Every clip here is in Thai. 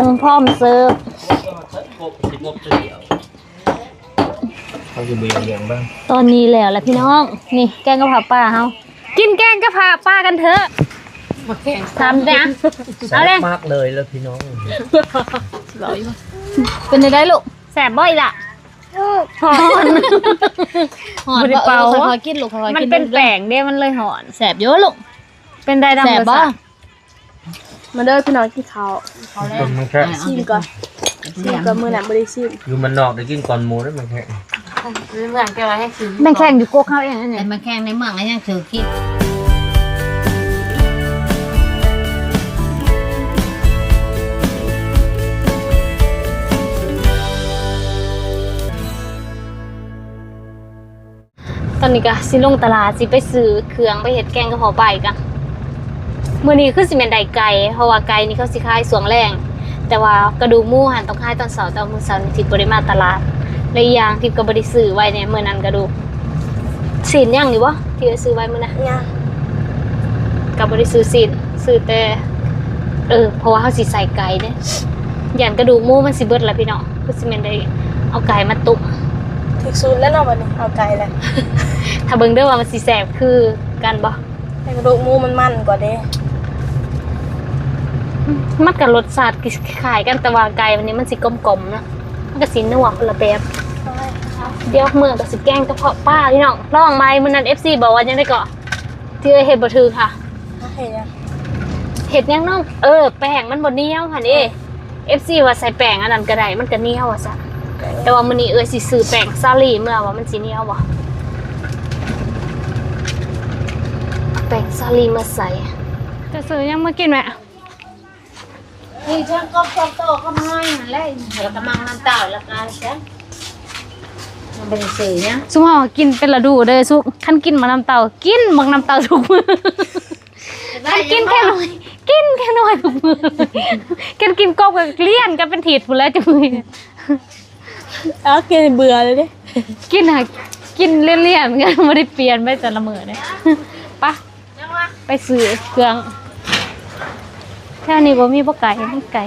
องค์พร้อมเสิร์ฟกบสิบกบตัวเดียวเขาจะเบียงเบียงบ้างตอนนี้แล้วแหละพี่น้อง นี่แกงกะเพราป้าเฮากินแกงกะเพราป้ากันเถอะมาแข่งทำนะแซ่เอาเลยบมากเลยแล้วพี่น้องเป็นยังไงลูกแสบบ่อยล่ะหอนหอนบ่ได้เป่าออค่อยๆกินลูกค่อยๆมันกินเป็นแป้งเด้มันเลยหอน แสบเยอะลูกเป็นได้ดำแสบบ่รสชาติ มาเด้อพี่น้องกินข้าวคนมันแค่ชิมก่อนชิมก่อนมื้อนั้นบ่ได้ชิมอยู่มันนอกได้กินก่อนหมูได้มันแค่เมืองแกว่าให้กินแม่งแข่งอยู่โกกเขาเองนั่นแต่เนี่ยมาแข่งในเมืองก็ยังถือคิดตอนนี้ก็สิลงตลาดสิไปซื้อเครื่องไปเฮ็ดแกงกะเพราใบกัน มื้อนี้คือสิแม่นได้ไก่เพราะว่าไก่นี่เขาสิขายสวงแรง แต่ว่ากระดูกหมูหันต้องขายตอนเสาร์แต่ว่ามื้อเสาร์นี่ทิพย์บ่ได้มาตลาดและอีกอย่างทิพย์ก็บ่ได้ซื้อไว้เนี่ยมื้อนั้นกระดูกสินยังอยู่บ่ที่จะซื้อไว้มื้อนั้นย่างก็บ่ได้ซื้อสินซื้อแต่เออเพราะว่าเฮาสิใส่ไก่เด้ย่านกระดูกหมูมันสิเบิดแล้วพี่น้องคือสิแม่นได้เอาไก่มาตุกถึกสูตรแล้วเนาะบัดนี้เอาไก่แล้วถ้าเบิ่งเด้อว่ามันสิแซ่บคือกันบ่แต่กระดูกหมูมันมันกว่าเด้ มันกับรสชาติคล้ายๆกันแต่ว่าไก่วันนี้มันสิกลมๆเนาะมันก็สินัวคนละแบบเดี๋ยวเมื่อก็สิแกงกระเพาะป้าพี่น้องลองไหมมื้อนั้น FC บอกว่ายังได้เกาะที่เอ้ยเฮ็ดบ่ถือค่ะเอาเฮ็ดยังเฮ็ดยังน้องเออแป้งมันบ่เหนียวหั่นเด้ FC ว่าใส่แป้งอันนั้นก็ได้มันก็เหนียวว่าซะแต่ว่ามื้อนี้เอ้ยสิซื้อแป้งซาลีเมื่อว่ามันสิเหนียวบ่เอาแป้งซาลีมาใส่จะซื้อยังมากินแม่ นี่ช่างก็ก็โตก็น้อยนั่นแหละแล้วก็มังน้ำเต่าแล้วก็ใช่มันเป็นสื่อเนี่ยซุมเฮากินเป็นฤดูเด้อซุกคันกินมาน้ำเต่ากินมักน้ำเต่าทุกมื้อคันกินแค่น้อยกินแค่น้อยทุกมื้อกินกินกบกับเลี่ยนกันเป็นถีดพุ่นแล้วจังมื้อเอากินเบื่อเลยเด้กินหากินเลี่ยนๆกันบ่ได้เปลี่ยนไปแต่ละมื้อเด้ไปะไปซื้อเครื่อง แค่นี้บ่มีบ่ไก่มีไก่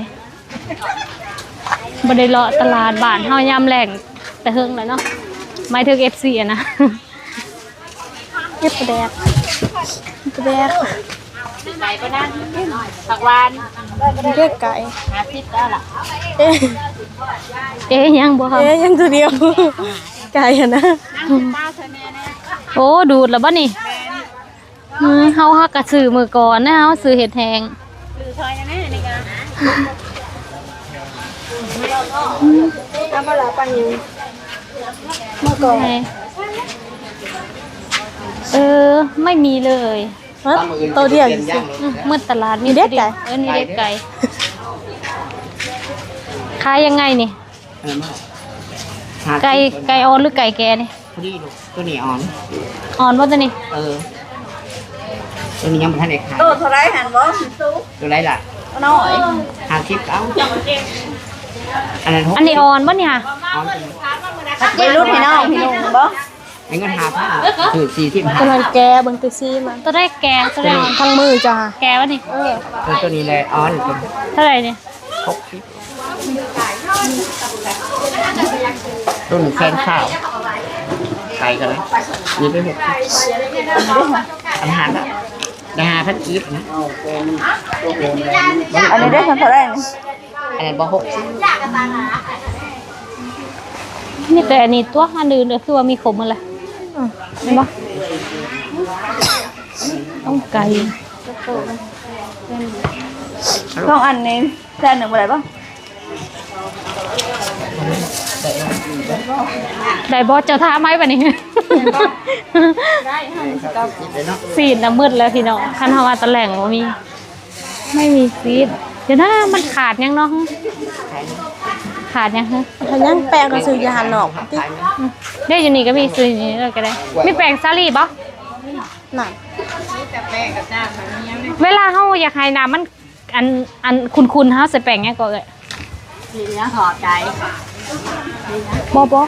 บ่ได้เลาะตลาดบ้านเฮายามแลงแต่เฮิงแล้วเนาะหมายถึง FC อะนะเฮ็ดปลาแดกปลาแดกไก่ก็นั่นผักหวานเฮ็ดไก่หาพิษแล้วล่ะเอ๊ะเอ๊ยยังบ่ครับเอ๊ะยังตัวเดียวไก่อะนะโอ้ดูดแล้วบ่นี่อืมเฮาฮักกะซื้อมือก่อนนะเฮาซื้อเห็ดแหง เอาปลาร้าปันอยู่เมื่อก่อนไงเออ ไม่มีเลยฮะตัวเดียวสิอืมมืดตลาดมีเด็กไก่เออนี่เด็กไก่ขายยังไงนี่ไก่ไก่ออนหรือไก่แก่นี่พอดีลูกตัวนี้อ่อนอ่อนบ่ตัวนี้เออ ตัวนี้ยังไม่ทันได้ขายโตเท่าไรหันบ่ตัวไรล่ะน้อยหาทิปเอาอันนั้นหกอันนี้อ่อนบ่เนี่ยอ่อนไปรุ่นให้น้องพี่นุ่งบ่ไอ้เงินหาพันคือสี่สิบห้ากำลังแกเบิ่งตัวซีมันตัวได้แกตัวได้ออนทั้งมือจ้าแกวะนี่เออตัวตัวนี้เลยอ่อนตัวเท่าไหร่เนี่ยหกสิบต้นแข้งข้าวไก่กันเลยนี่ไปหกอาหารละ ได้หาพันกีบนะอันนี้ได้เท่าไรอันนั้นบ่หกสิบนี่แต่อันนี้ตัวอันอื่นก็คือว่ามีขมอะไรเห็นปะต้องไก่ต้องอันนี้แค่หนึ่งบ่ได้บ่ ได้บอสเจ้าท่าไหมปะนี่สีดน้ำมืดแล้วพี่น้องคันเฮาว่าตะแหล่งว่ามี ไม่มีซีดเดี๋ยวนะมันขาดยังเนาะขาดยังฮะถ้ายังแปลงก็ซื้อยาหันนอกติได้อยู่นี่ก็มีซื้ออยู่นี่เลยก็ได้มีแปลงซาลีปะนั่นเวลาเฮาอยากให้น้ำมันอันอันคุณๆเฮาใส่แป้งยังก็เอ่ย มีเนื้อหอใจบ่บ่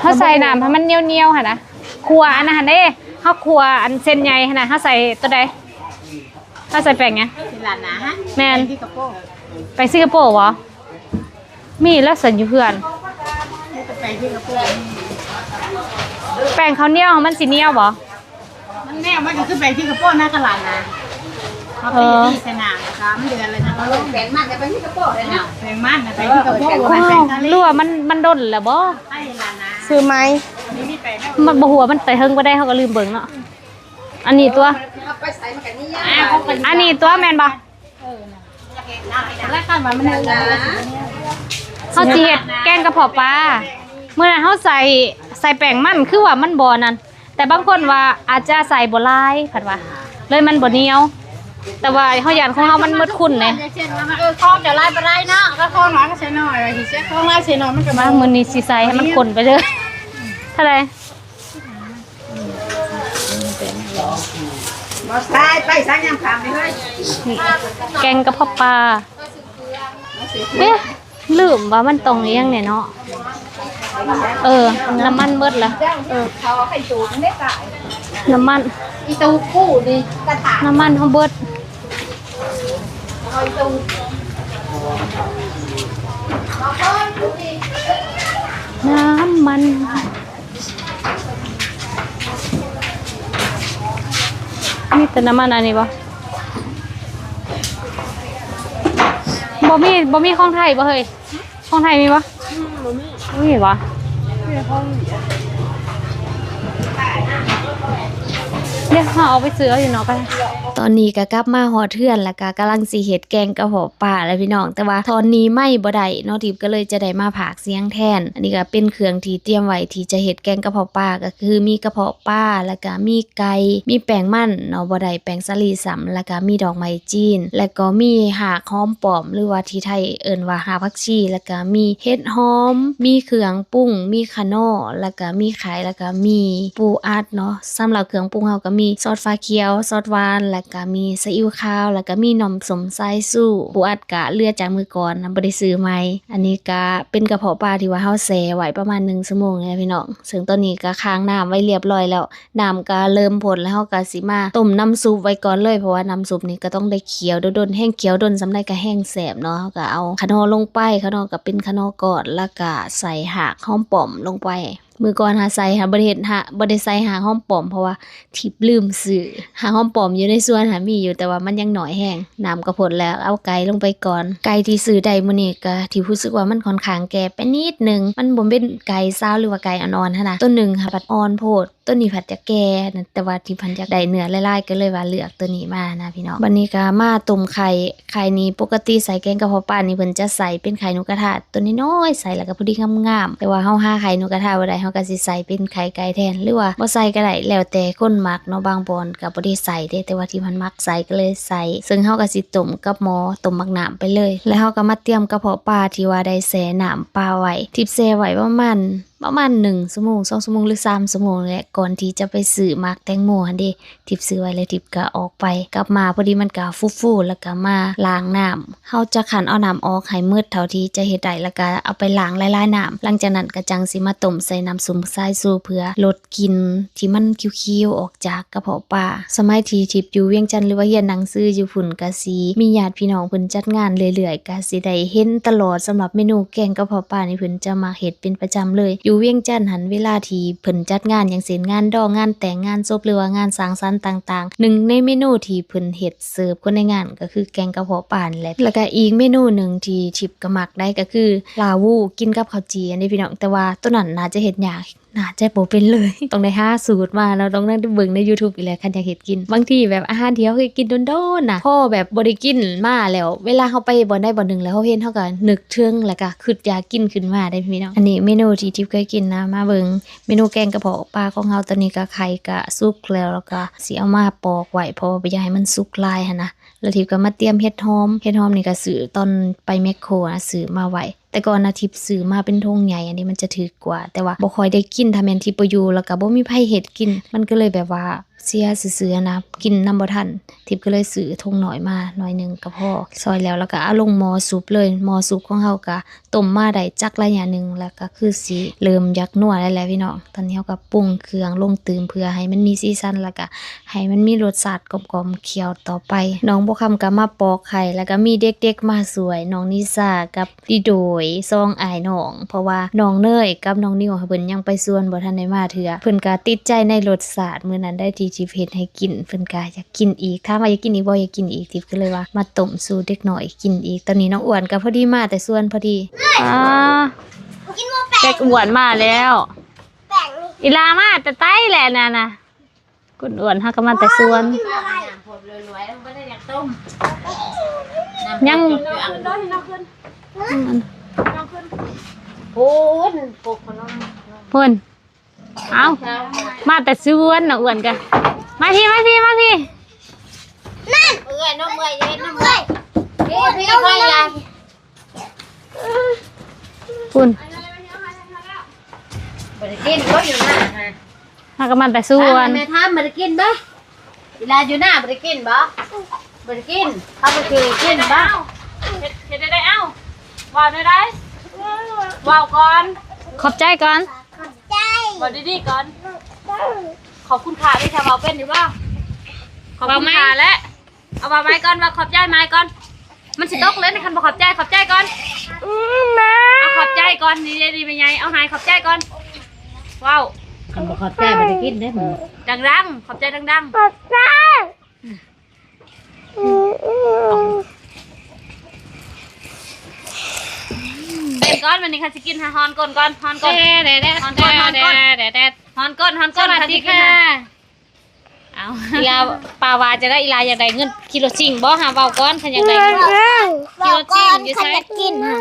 เฮาใส่น้ำให้มันเหนียวๆหั่นนะครัวอันนั้นหั่นเด้เฮาครัวอันเส้นใหญ่หั่นน่ะเฮาใส่ตัวใดเฮาใส่แป้งไงที่ร้านนะฮะแม่น ที่กระโปรงไปสิงคโปร์วะมีแล้วสัญญเพื่อนไปที่กระโปรงแป้งข้าวเหนียวมันสิเหนียวบ่มันแน่มันก็คือไปที่กระโปรงหน้ากระหลังนะ เขาไปที่สนามนะคะมันเดือนเลยนะเขาลงแปลงมันจะไปที่กระโปรงเลยนะแปลงมันนะไปที่กระโปรงอ้าไปแปลวงทะเลรั่วมันมันดนแล้วบ่ให้ลานะซื้อไหมมีไปแล้วมันบ่หัวมันไปเฮิงบ่ได้เขาก็ลืมเบิ่งเนาะอันนี้ตัว อันนี้ตัวแมนบ่แล้วกันว่ามันเดือนะเฮาสิเฮ็ดแกงกระเพาะปลาเมื่อนั้นเฮาใส่ใส่แป้งมันคือว่ามันบ่นั่นแต่บางคนว่าอาจจะใส่บ่หลายผัดว่าเลยมันบ่เหนียว แต่ว่าเฮาย่านของเฮามันมืดคุ้นแหน่เช่นว่าเออคล้องจะไล่ไปไล่เนาะก็คล้องน้อยก็ใช้น้อยไปทีเช่คล้องไล่ใช้น้อยมันก็มามามื้อนี้สิใส่ให้มันข้นไปเลยเท่าไหร่บ่ใช่ไปสักยามคำเลยเฮ้ยแกงกระเพาะปลาเอ๊ะลืมว่ามันตรงเลี้ยงเนี่ยเนาะเออ น้ำมันเบิดละเออเขาให้จูน้ำมัน อีตูกู้นี่กระถางน้ำมันเขาเบิด น้ำมันมีแต่น้ำมันอันนี้ปะบ่มีบ่มีของไทยบ่เฮ้ยของไทยมีปะบ่มีปะเดี๋ยวเราเอาไปซื้ออยู่เนาะก็ได้ อนนี้ก็กลับมาหอเทือนแล้วก็กำลังสิเฮ็ดแกงกระเพาะปลาแล้วพี่น้อง แต่ว่าตอนนี้ไม่บ่ได้เนาะทิพย์ก็เลยจะได้มาผากเสียงแทน อันนี้ก็เป็นเครื่องที่เตรียมไว้ที่จะเฮ็ดแกงกระเพาะปลาก็คือมีกระเพาะปลาแล้วก็มีไก่มีแป้งมันเนาะบ่ได้แป้งสาลีสำแล้วก็มีดอกไม้จีน แล้วก็มีหากหอมปลอม หรือว่าที่ไทยเอิ้นว่าหากผักชีแล้วก็มีเห็ดหอม มีเครื่องปรุงมีคาโน่แล้วก็มีไข่แล้วก็มีปูอัดเนาะสำหรับเครื่องปรุงเฮาก็มีซอสฟ้าเขียวซอสหวานแล้วก็มีซีอิ๊วขาว แล้วก็มีนมสมไซสู้ปูอัดกะเลือดจากมือก่อนนะบ่ได้ซื้อใหม่อันนี้ก็เป็นกระเพาะปลาที่ว่าเฮาแช่ไว้ประมาณ1ชั่วโมงเลยพี่น้องซึ่งตอนนี้ก็ค้างน้ำไว้เรียบร้อยแล้วน้ำก็เริ่มผลแล้วเฮาก็สิมาต้มน้ำซุปไว้ก่อนเลยเพราะว่าน้ำซุปนี่ก็ต้องได้เคี่ยวโดนๆแห้งเคี่ยวโดนสำได้ก็แห้งแสบเนาะเฮาก็เอาขนอลงไปขนอก็เป็นขนอก่อนแล้วก็ใส่หากหอมป้อมลงไป มือก่อนหาใส่หาบริเฮ็ดหาบ่ได้ใส่หาห้อมปอมเพราะว่าทิปลืมซื้อหาห้อมปอมอยู่ในส่วนหามีอยู่แต่ว่ามันยังหน่อยแห้งน้ำกระพดแล้วเอาไก่ลงไปก่อน ไก่ที่ซื้อได้มือนี่ก็ที่รู้สึกว่ามันค่อนข้างแก่ไปนิดนึงมันบ่เป็นไก่ซาหรือว่าไก่อ่อนๆฮะนะตัวหนึ่งค่ะปัดอ่อนโพดตัวนี้ผัดจะแก่นะแต่ว่าที่พันอยาได้เนื้อลายๆก็เลยว่าเลือกตัวนี้มานะพี่น้องวันนี้ก็มาต้มไข่ไข่นี้ปกติใส่แกงกะเพราปลานี่เพิ่นจะใส่เป็นไข่นกกระทาตัวน้อยๆใส่แล้วก็พอดีงามๆแต่ว่าเฮาห้าไข่นกกระทาบ่ได้เฮาก็สิใส่เป็นไข่ไก่แทนหรือว่าบ่ใส่ก็ได้แล้วแต่คนมักเนาะบางบอนก็บ่ได้ใส่เด้แต่ว่าที่มันมักใส่ก็เลยใส่ ซึ่งเฮาก็สิต้มกับหม้อต้มมักน้ำไปเลย แล้วเฮาก็มาเตรียมกระเพาะปลาที่ว่าได้แช่น้ำปลาไว้ทิพย์แช่ไว้ประมาณ ประมาณหนึ่งชั่วโมงสองชั่วโมงหรือสามชั่วโมงแหละก่อนที่จะไปซื้อมากแตงโมหันเดทิปซื้อไว้เลยทิปก็ออกไป กลับมาพอดีมันก็ฟูๆแล้วก็มาล้างน้ำเฮาจะขันเอาน้ำออกให้มืดเท่าที่จะเฮ็ดได้แล้วก็เอาไปล้างหลายๆน้ำหลังจากนั้นก็จังสิมาต้มใส่น้ำซุปทรายสูเพื่อลดกลิ่นที่มันคิ้วๆออกจากกระเพาะปลาสมัยที่ทิปอยู่เวียงจันทน์หรือว่าเรียนหนังสืออยู่ฝุ่นก็สิมีญาติพี่น้องเพิ่นจัดงานเรื่อยๆก็สิได้เห็นตลอดสำหรับเมนูแกงกระเพาะปลานี่เพิ่นจะมาเฮ็ดเป็นประจำเลยอยู่เวียงจันทน์หันเวลาที่เพิ่นจัดงานอย่างเช่นงานดองงานแต่งงานศพหรือว่างานสังสรรค์ต่างๆ หนึ่งในเมนูที่เพิ่นเฮ็ดเสิร์ฟคนในงานก็คือแกงกระเพาะป่านแหละแล้วก็อีกเมนูหนึ่งที่ทิบกระหมักได้ก็คือลาวูกินกับข้าวจีอันนี้พี่น้องแต่ว่าตัวนั้นน่าจะเฮ็ดยาก น่าจะบ่เป็นเลย ต้องได้ห้าสูตรมาแล้วต้องนั่งดูเบิ่งใน YouTube อีกแหละคันอยากเฮ็ดกิน บางทีแบบอาหารเที่เราเคยกินโดนๆน่ะพ่อแบบบ่ได้กินมาแล้ว เวลาเฮาไปบ่ได้บ่หนึ่งแล้วเฮาเห็นเฮาก็นึกถึงแล้วก็คิดอยากกินขึ้นมาได้พี่น้องอันนี้เมนูที่ทิพย์เคยกินนะมาเบิ่งเมนูแกงกระเพาะปลาของเฮาตอนนี้ก็ไข่ก็สุกแล้วแล้วก็สิเอามาปอกไว้เพราะว่าบ่อยากให้มันสุกลายนะ แล้วทิพย์ก็มาเตรียมเฮ็ดหอมเฮ็ดหอมนี่ก็ซื้อตอนไปแมคโครนะซื้อมาไว้แต่ก่อนอาทิพย์ซื้อมาเป็นทงใหญ่อันนี้มันจะถือกว่า แต่ว่าบ่ค่อยได้กินถ้าแม่นที่บ่อยู่แล้วก็บ่มีไผเฮ็ดกิน มันก็เลยแบบว่า เสียซื่อนะกินนํบ่ทันทิพย์ก็เลยซื้อธงหน่อยมาหน่อยหนึ่งก็พอซอยแล้วแล้วก็เอาลงหมอซุปเลยหมอซุปของเฮาก็ต้มมาได้จักระยะหนึ่งแล้วก็คือสิเริ่มยากนัวแล้แหละพี่น้องตอนนี้เฮาก็ปรุงเครื่องลงตืมเพื่อให้มันมีสีสันแล้วก็ให้มันมีรสชาติกลมๆเคี้ยวต่อไป น้องบกคำก็มาปอกไข่แล้วก็มีเด็กๆมาสวย น้องนิสากับดิโดยซองอายน้อง เพราะว่าน้องเนยกับน้องนิวเพิ่นยังไปส่วนบ่ทันได้มาเถื่อเพิ่นก็ติดใจในรสชาติมื้อนั้นได้ที่จิเฮ็ดให้กินเพิ่นก็อยากกินอีกถ้ามว่าอยากกินอีกบ่อยากกินอีกทิพย์ก็เลยว่ามาต้มสู่เด็กหน่อยกินอีก ตอนนี้น้องอ้วนก็พอดีมาแต่ส่วนพอดีอ่าเด็กอ้วนมาแล้วอีลามาแต่ใต้แหละน่ะนะกุนอ้วนฮักก็มาแต่ส่วนผมรวยๆไม่ได้อยากต้มยังโอ้ยปกคนน้องเพิ่นเอามาแต่ส่วนน่ะอ้วนกัน มาพี่มาพี่มาพี่เอ้ยน้องเมื่อยเย็นน้องเมื่อยพี่พี่ค่อยละคุณบริกินก็อยู่หน้าฮะฮักก็มาแต่ส่วนแม่ทำบริกินบ่เวลาอยู่หน้าบริกินบ่บริกินเขาไปคือกินบ่เฮ็ดได้ได้เอ้าว่าวได้ได้ว่าวก่อน ขอบใจก่อนว่าวดีๆก่อนข อบคุณค่ะที่ทำเอาเป็นอยู่บ่ขอบคุณค่ะและเอาว่าวไม้ก่อนว่าขอบใจไม้ก่อน มันสิตกเลยในคันบ่ขอบใจขอบใจก่อนเอาขอบใจก่อนดีดีเป็นไงเอาหายขอบใจก่อนว้าวคำบอกขอบใจบริกินได้หมดดังๆขอบใจดังๆเป็นก้อนวันนี้ค่ะสิกินหาฮอนก่อนก่อนฮอนก่อนเด็ดเด็ดฮอนก่อนฮอนก่อนเด็ดเด็ด ฮอนก้นฮอนก้นสวัสดีค่ะ เอาอีลาปาวาจะได้อีลาอยากได้เงินกิโลซิงบ่หาเว้าก่อนคันอยากได้เงินกิโลซิงอยู่ใช้กินค่ะ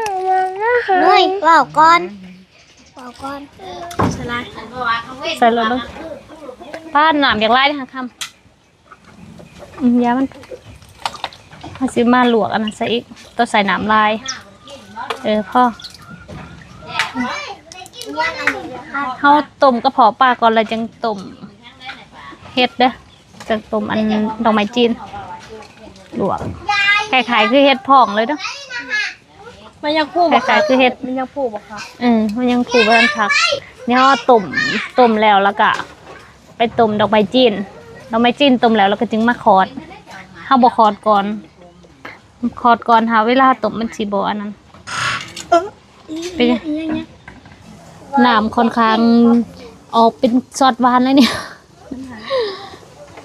เฮ้ยเว้าก่อนเว้าก่อนใส่รถเบิ่งป้าหนามอยากไล่ค่ะคำอืมยามันเอาซื้อมาลวกอันนั้นใส่อีกตัวใส่หนามลาย เออพ่อ เฮาต้มกระเพาะปลาก่อนแล้วจังต้มเฮ็ดเด้อจังต้มอันดอกไม้จีนลวกคล้ายๆคือเฮ็ดพองเลยเด้อมันยังคู่คล้ายๆคือเฮ็ดมันยังคู่บ่คะอืมมันยังผูกบ้านพักนี่เขาต้มต้มแล้วแล้วก็ไปต้มดอกไม้จีนดอกไม้จีนต้มแล้วแล้วก็จึงมาคอดเขาบอกคอดก่อนคอดก่อนหาเวลาต้มมันสีบอันนั้นเป็นไง น้ำค่อนข้างออกเป็นซอสหวานเลยเนี่ย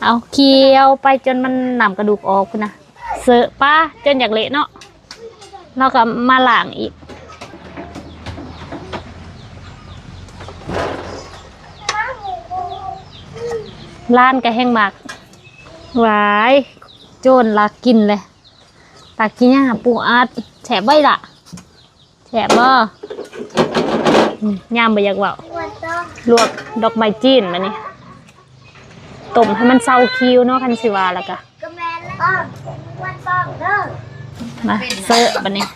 เอาเคี่ยวไปจนมันหนำกระดูกออกคุณนะเสอะป้าจนอยากเละเนาะแล้วก็มาล้างอีกร้านก็แห้งมากหวายโจนลักกินเลยตักกินย่าปูอัดแฉบไว้ละแฉบบ่อืม ย่ามไปอยากเว่าลวกดอกไม้จีนมานี่ต้มให้มันเศร้าคิวเนาะคันสิวาแล้วก็ก็แม่นอ้อมวันต้องเด้อมาเสิร์ฟบันนี้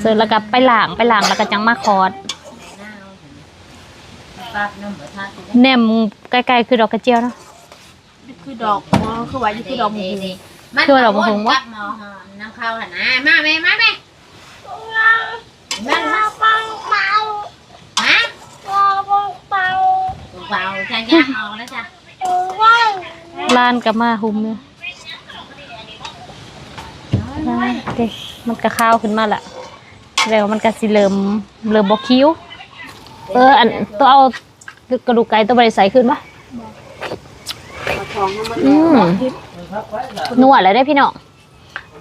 เสิร์ฟแล้วก็ไปล้างไปล้างแล้วก็จังมาคอดปากน้ำบ่ทานแหนมใกล้ๆคือดอกกระเจียวเนาะคือดอกอ๋อคือว่าอยู่คือดอกหมูมันคือดอกมะฮุงวะจับหมอหอมน้ำข้าวหั่นนะมาแม่มาแม่ มันมาปังเปาฮะปังปังเปาเบาๆจ้ย่าออกแล้วจ้ะว่างร้านก็มาหุมเนี่ยเด็กมันก็ข้าวขึ้นมาละแล้วมันก็สิเริ่มเริ่มบอกคิ้ว เอออันตัวเอากระดูกไก่ตัวใบใสขึ้นปะอืมนวดแล้วได้พี่น้อง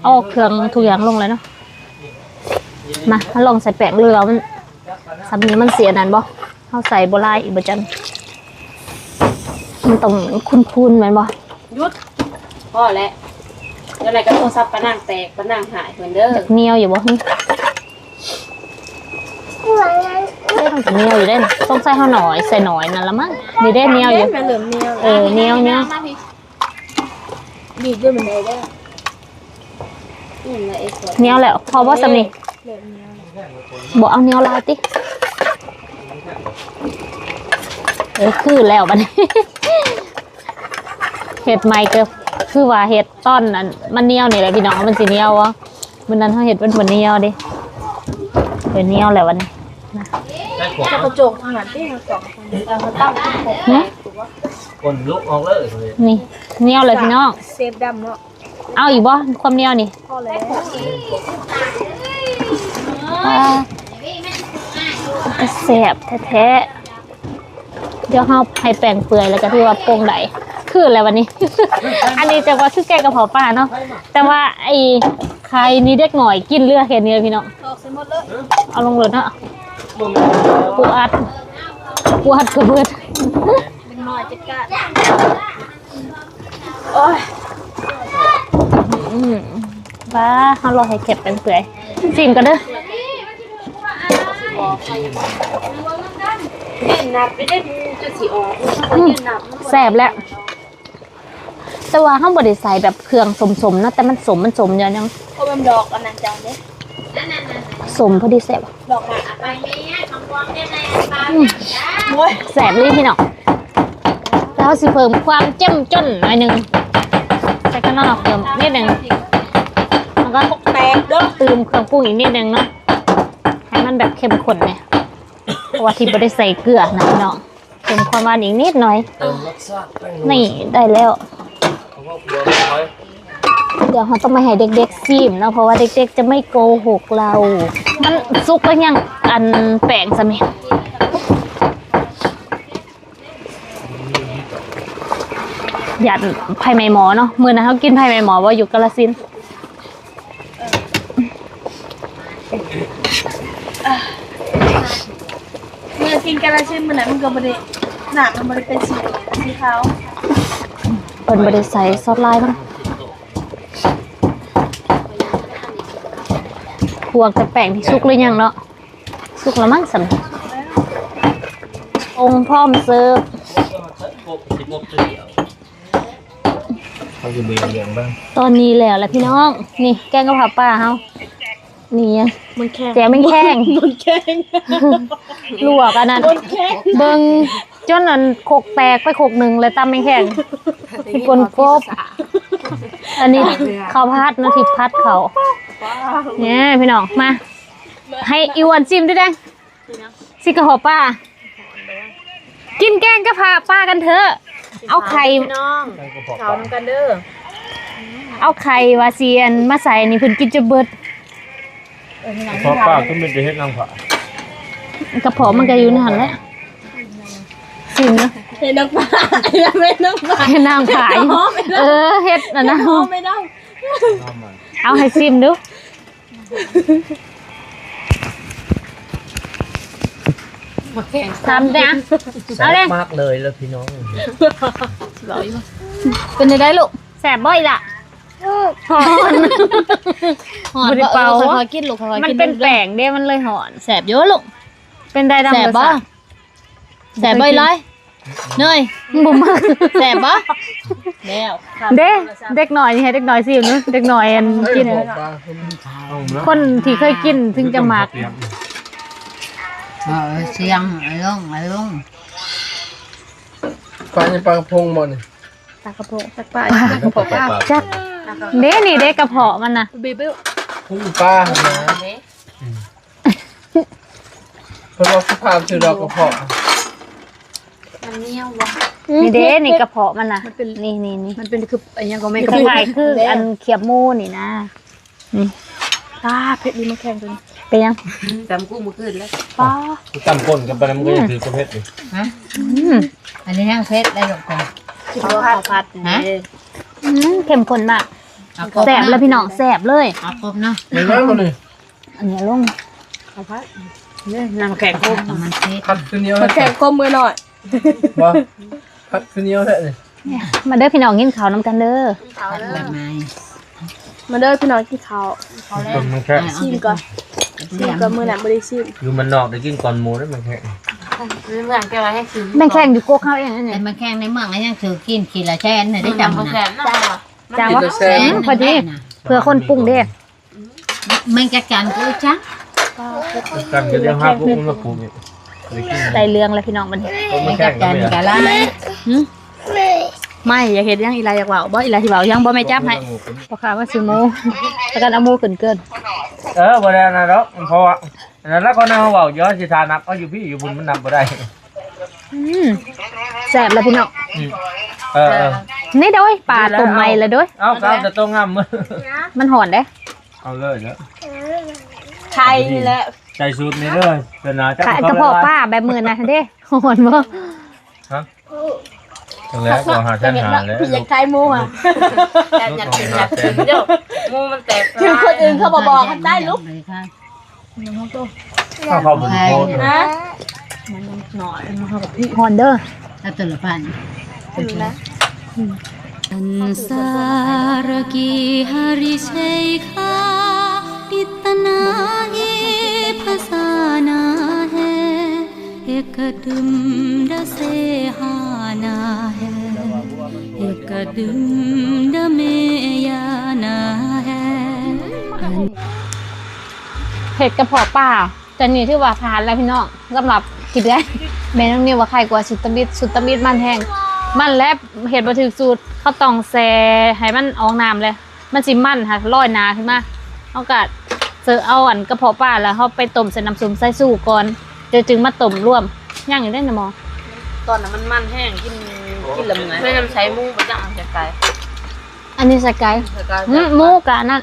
เอาเครื่องทุกอย่างลงเลยเนาะ มามาลองใส่แป้งเรือมันสำนี้มันเสียนั่นบ่เอาใส่โบราณอีกบ่จันมันต้องคุ้นๆแมันบ่ยุดพ่อแล้วเดี๋ยวไหนก็โทรศัพท์ปะนางแตกปะนางหายเหมือนเด้อเหนียวอยู่บ่นี่ได้ต้องเหนียวอยู่ได้นะต้องใส่ข้าวหน่อยใส่หน่อยนั่นละมั้งนี่ได้เหนียวอยู่มันเหลือมเนียวเออเหนียวเหนียวบีบด้วยมันเลยได้อืมแล้วเอ็กซ์เหนียวแล้วพอบ่สำนี่ แบบนี้บอกเอาเนียวลายติเออคือแล้วบัดนี้เห็ดใหม่ก็คือว่าเห็ดต้นอันมันเนียวนี่แหละพี่น้องมันสิเนียววะมันนั้นเขาเห็ดมันเหมือนเนียวดิเป็นเนียวแหละวันนี้ได้ขวดกระจกทางนั้นที่เขาจอกเราตั้งเป็นผมหึคนลุกออกเลยเลยนี่เนียวเลยพี่น้องเซฟดำเนาะเอาอีกบ่ความเนียวนี่พอแล้ว อ่าแสบแท้ๆ เดี๋ยวเราให้แป้งเปื่อยแล้วก็ที่ว่าโป่งไหลคืออะไรวันนี้ อันนี้จะว่าคือแกงกระเพาะปลาเนาะ แต่ว่าไอ้ใครนี่เด็กหน่อยกินเลือดแค่นี้พี่น้องเสร็จหมดเอาลงเลยเนาะปูอัดปูอัดกระเบิดเป็นหน่อยจะกัดโอ้ยบ้าเขารอให้เก็บเป็นเปื่อยชิมกันเด้อ เล่นนับไปได้จุดสีออกอืมแสบแล้ว แต่ว่าข้างบนได้ใส่แบบเครื่องสมๆนะแต่มันสมมันสมเยอะยังเขาเป็นดอกอันนั้นจังเนี่ยสมพอดีแสบดอกหนาอืมโอ้ยแสบเลยพี่น้องแล้วสิเพิ่มความเจ้มจนหน่อยหนึงใส่ข้างนอกเพิ่มนิดหนึ่งแล้วก็แตกเด้อเติมเครื่องปรุงอีกนิดหนึงเนาะให้ มันแบบเข้มข้นเนี่ยเพราะว่าที่ไม่ได้ใส่เกลือนะพี่น้องเติมความหวานอีกนิดหน่อย เติมรสชาติแป้งนี่ได้แล้วเขาก็กลัวไม่ค่อยเดี๋ยวเราต้องมาให้เด็กๆซิมเนาะเพราะว่าเด็กๆจะไม่โกหกเรา มันซุกแล้วยังอันแป้งสมิหยัดไผ่ไหมหมอเนาะมือนะเขากินไผ่ไหมหมอว่าอยู่กาลสินธุ์ เมื่อกิ นกระชินมันไหนมันก็บริหนามันบริเป็นสีสีขาวเปิดบริใส่ซอสลายมั้งพวกแต่แป้งที่ซุกหรือยังเนาะซุกแล้วมั้งสันองค์พร้อมเสิร์ฟกบสิบกบตัวเดียวเขาจะเบียงเบียงบ้างตอนนี้แล้วแหละพี่น้อง นี่แกงกะเพราป้าเฮา นี่ยังมันแข็งแจวไม่แข้งมันแข็งลวกอันนั้นมันแข็งเบิงจนอันโขกแตกไปโขกหนึ่งเลยตำไม่แข็งกลกบอันนี้ข้าวพัดนะที่พัดเขาเนี่ยพี่น้องมา ให้อีวันจิ้มด้วยแดงสิกระหอบป้า กินแกงกะเพราป้ากันเถอะ เอาไข่น้องแป้งกระเพาะเขานำกันเด้อเอาไข่วาเซียนมาใส่นี่เพิ่นกินจะเบิดเพราะป้าก็ไม่ได้เฮ็ดนางผากระเพาะมันก็อยู่ในหันแหละชิมเนาะเห็นน้ำปลาไม่น้ำปลาให้นางขายเออเฮ็ดน่ะนะไม่ได้น้ำมันเอาให้ชิมดูทำจ้ะแซ่เอาเลยบมากเลยแล้วพี่น้องเป็นได้ลูกแสบบ่อยล่ะ หอนหอนเปล่า ค่อยๆกินลูกค่อยๆมันกินเป็นแป้งเด้มันเลยหอน แสบเยอะลูก เป็นได้ดำแสบบ่รสชาติแสบบ่อยเลยเนยบ่มากแสบบ่แล้วเด้เด็กหน่อยนี่ให้เด็กหน่อยสิเนอะเด็กหน่อยอันกินอะคนที่เคยกินถึงจะมักเออเสียงไอ้ลุงไอ้ลุงปลาในปลากระพงบ่นี่ตากระโปรงตากปลาจัก เด้นี่เด้กระเพาะมันน่ะบีบิวพุ่งปลาหนะเพราะว่าผู้พามคือดอกกระเพาะนี่เด้นี่กระเพาะมันน่ะนี่นี่นี่มันเป็นคืออันยังก็ไม่กระเพาะคืออันเขียบหมูนี่นะตาเพชรนี่มันแข็งตัวนี้เป็นยังจำกู้มือขึ้นแล้วป้ากูตำก้นกันไปแล้วมันก็จะถือกระเพชรดิฮะอืมอันนี้ยังเพชรได้หรอกจ้ะเขาข้าวผัดฮะอืมเข้มข้นมากเอากบ แสบเลยพี่น้องแสบเลยเอากบเนาะเห็นไหมมันนี่อันนี้ลงน้ำแข็งกบเอามันเพชรพัดขึ้นเหนียวมันแท้แข็งก้มมือหน่อยบ่พัดขึ้นเหนียวแท้นี่มาเด้อพี่น้องกินข้าวน้ำกันเด้อแบบไหนมาเด้อพี่น้องกินข้าวคนมันแค่ชิมก่อนชิมก่อนมือหนักบริชิมอยู่มันนอกได้กินก่อนหมูได้มันแค่เหมือนแกว่าให้กินแม่งแข่งอยู่โกกข้าวเองนั่นแต่เนี่ยมาแข่งในเมืองก็ยังถือกินขีดละแช่นเนี่ยได้จำมันนะแสบนะ จางวะกินแต่แซ่บพอดีเพื่อคนปรุงเด้กมันจัดการกูจ้ะกันก็เดี๋ยวห้าพวกมันมาปลูกอีกไปกินได้เรื่องแล้วพี่น้องมันต้นมัมะนแข้จังดก็การไม่กัได้นละไม่อยากเห็นยังอีไรอยากเว่าบ่อีไรที่เว้ายังบ่แม่จับให้พอขามาซื้อหมูแล้วกันเอาหมูขึ้นเกินเออบ่ได้นะดอกเพราะว่าอันนั้นแล้วก็นั่งเว้าย้อนสิทานับเอาอยู่พี่อยู่บุญมันนับบ่ได้อืมแซ่บแล้วพี่น้องอืมเออเออ นี่เด้อยปลาต้มใหม่แล้วเด้อยเอาครับแต่ต้องงามมือมันหอนเด้เอาเลยเด้อไข่นี่แหละใจสูตรนี่เลยเป็นนาจัขายกระเพาะป้าแบบมื้อนะเด้หอนบ่ฮะจังแล้วก็หาท่านหาแล้วพี่อยากไข่หมูอะแต่อยากกินอยากกินเดี๋ยวหมูมันแตกคือคนอื่นเขาบอกบอกกันได้ลูกเลยค่ะข้าวข้าวบุญโคตรฮะหอนเด้อถ้าตัวละพันเป็นละ संसार की हरि शेखा इतना ही फसाना है एक डुंड से हाना है एक डुंड में आना है เผ็ดกระเพาะป้าจันนี่ที่ว่าทานแล้วพี่น้องสำหรับกินได้แม่น้องนิวว่าใครกว่าสุดตะมิดสุดตะมิดมันแห้ง มันแลบเห็ดบ่ถึกสูตรเขาต้องแซ่ให้มันออกน้ำเลย มันสิมันค่ะลอยหนาขึ้นมาเอากาดเจอเอาอันกระเพาะปลาแล้วเขาไปต้มใส่น้ำซุปใส่สู้ก่อนเดี๋ยวจึงมาต้มร่วมย่างอยู่ได้นะหมอตอนนั้นมันมันแห้งกินกินละมื้อไม่นำใช้หมูบ่จังจะไก่อันนี้สกายสกายอืมหมูกะนั่น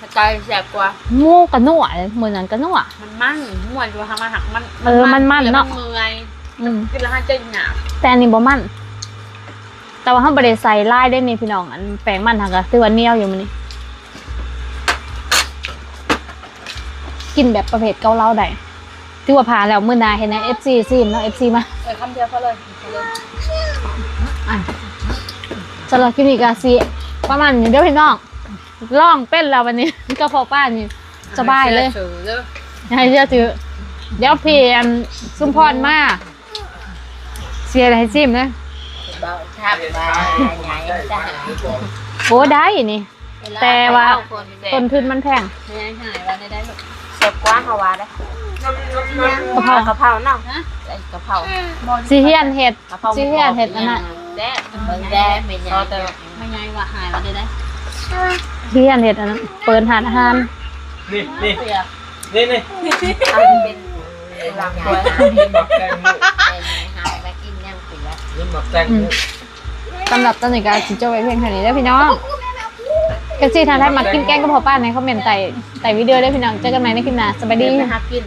สกายแซ่บกว่าหมูกะนัวเลยเหมือนนั้นกะนัวมันมันม่วนอยู่ทำมาหักมันเออมันมันเนาะเมื่อย อืม กินแล้วให้ใจหนาวแต่อันนี้บ่มัน แต่ว่าเขาบริใส่ลายได้นี่พี่น้อง อันแปลงมันหักอะคือว่าเหนียวอยู่มันนี่กินแบบประเภทเกาเหลาได้ที่ว่าผ่านแล้วมื้อหนาเห็นใน FC ซีมเนาะ FC มา เออคำเดียวพอเลยพอเลย อะสำหรับคลิปนี้ก็สิประมาณนี้เด้อพี่น้องลองเป็นแล้ววันนี้ ก็พอป้านี่สบายเลยเสือเด้อให้เชื่อถือเดี๋ยวพี่อันซุมพรมา เสียอะไรให้ซิมนะเบาทับมาใหญ่จ้ะโอ้ได้นี่ แต่ว่าต้นทุนมันแพงไม่ให้หายว่าได้ได้ลูกเสิร์ฟกว้างเขาว่าได้กะเพรากะเพราเนาะไอ้กะเพราซีเฮียนเห็ดกะเพราซีเฮียนเห็ดอันนั้นแด้เบิ่งได้ไม่ใหญ่เอาแต่ไม่ไงว่าหายว่าได้ได้ซีเฮียนเห็ดอันนั้นเปิดหานอาหารนี่นี่เสียนี่นี่เอาเป็นหลักตัวนี่หมักแตงโมหายไปกิ นยังเสียนี่หมักแตงโมสำหรับตอนนี้ก็จิจบไว้เพียงเท่านี้เด้อพี่น้องกันซีทานได้มากินแกงกระเพาะป้าในคอมเมนต์ใต้ใต้วิดีโอได้อพี่น้องเจอกันใหม่ในคลิปหน้าสวัสดีหากิน